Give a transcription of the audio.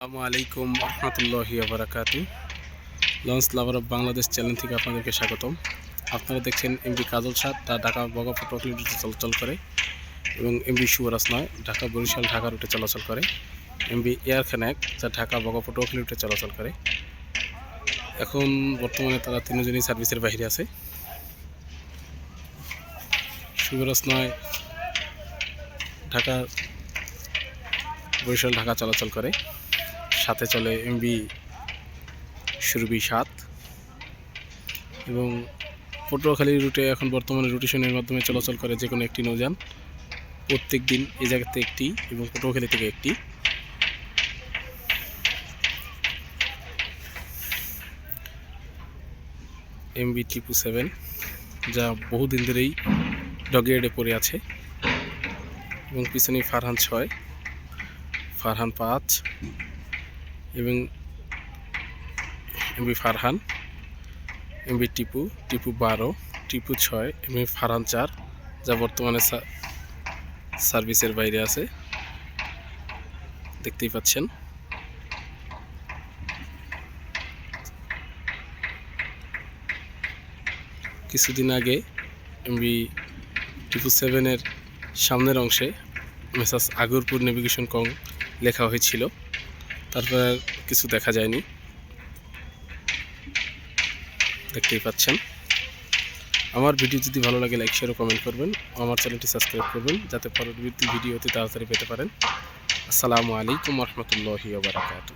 আসসালামু আলাইকুম রহমতুল্লাহি launch lover of Bangladesh channel থেকে আপনাদেরকে স্বাগতম। আপনারা দেখছেন এমবি কাজল সাদ, তা ঢাকা বগাপুর প্রকৃতিতে চলাচল করে এবং এমবি শুভরাজ নয়, ঢাকা বরিশাল, ঢাকা রুটে চলাচল করে। এমবি এয়ার খানাক যা ঢাকা বগা বগাপুর রুটে চলাচল করে। এখন বর্তমানে তারা তিনজনই সার্ভিসের বাইরে আছে। শুভরাজ নয়, ঢাকা, বরিশাল, ঢাকা চলাচল করে। সাথে চলে এমবি সুরবি সাত। এবং পটুয়াখালী রুটে এখন বর্তমানে রুটেশনের মাধ্যমে চলাচল করে যে কোনো একটি নৌযান। প্রত্যেক দিন এই জায়গাতে একটি এবং পটুয়াখালী থেকে একটি। এমবি টিপু সেভেন যা বহুদিন ধরেই ডগিয়ার্ডে পড়ে আছে। এবং পিছনে ফারহান ছয়, ফারহান পাঁচ এবং এমবি ফারহান এমবি টিপু টিপু বারো, টিপু ছয় এমবি ফারহান চার, যা বর্তমানে সার্ভিসের বাইরে আছে। দেখতেই পাচ্ছেন। কিছুদিন আগে এমবি টিপু সেভেনের সামনের অংশে মেসাস আগরপুর নেভিগেশন কং লেখা হয়েছিল। তারপর কিছু দেখা যায়নি। দেখতেই পাচ্ছেন। আমার ভিডিও যদি ভালো লাগে লাইক শেয়ার কমেন্ট করবেন। আমার চ্যানেলটি সাবস্ক্রাইব করবেন, যাতে পরবর্তী ভিডিও অতি তাড়াতাড়ি পেতে পারেন। আসসালামু আলাইকুম রহমতুল্লাহি ওবরাকাতু